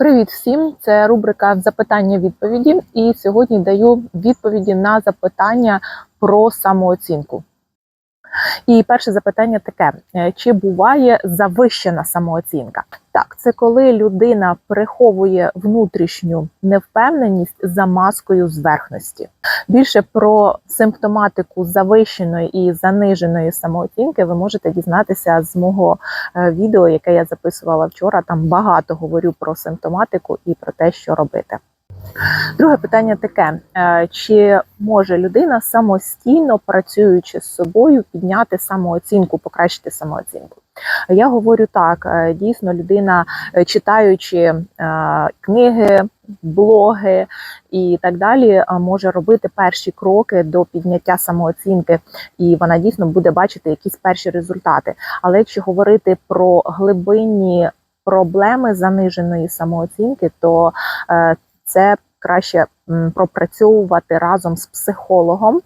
Привіт всім! Це рубрика запитання-відповіді. І сьогодні даю відповіді на запитання про самооцінку. І перше запитання таке: Е, чи буває завищена самооцінка? Так, це коли людина приховує внутрішню невпевненість за маскою зверхності. Більше про симптоматику завищеної і заниженої самооцінки ви можете дізнатися з мого е, відео, яке я записувала вчора. Там багато говорю про симптоматику і про те, що робити. Друге питання таке: е, чи може людина самостійно працюючи з собою підняти самооцінку, покращити самооцінку? Я говорю так: е, дійсно, людина, читаючи книги, блоги і так далі, може робити перші кроки до підняття самооцінки, і вона дійсно буде бачити якісь перші результати. Але якщо говорити про глибинні проблеми заниженої самооцінки, то е, це краще пропрацьовувати разом з психологом,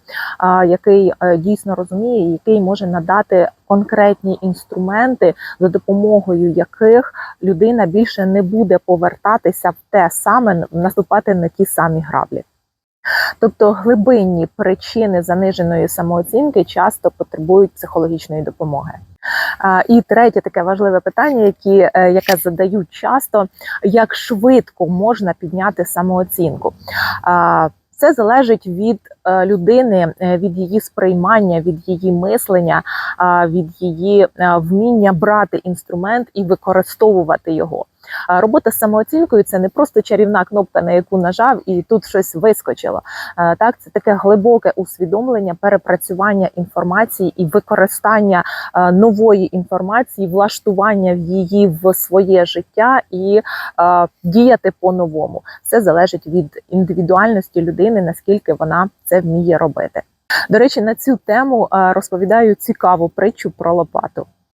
який е, дійсно розуміє, який може надати конкретні інструменти, за допомогою яких людина більше не буде повертатися в те саме, наступати на ті самі граблі. Тобто глибинні причини заниженої самооцінки часто потребують психологічної допомоги. І третє таке важливе питання, які, е, яке задають часто: як швидко можна підняти самооцінку? Це залежить від е, людини, е, від її сприймання, від її мислення, від її вміння брати інструмент і використовувати його. Робота з самооцінкою це не просто чарівна кнопка, на яку нажав, і тут щось вискочило. Так, це таке глибоке усвідомлення, перепрацювання інформації і використання нової інформації, влаштування в її в своє життя і діяти по-новому. Все залежить від індивідуальності людини, наскільки вона це вміє робити. До речі, на цю тему розповідаю цікаву притчу про лопату.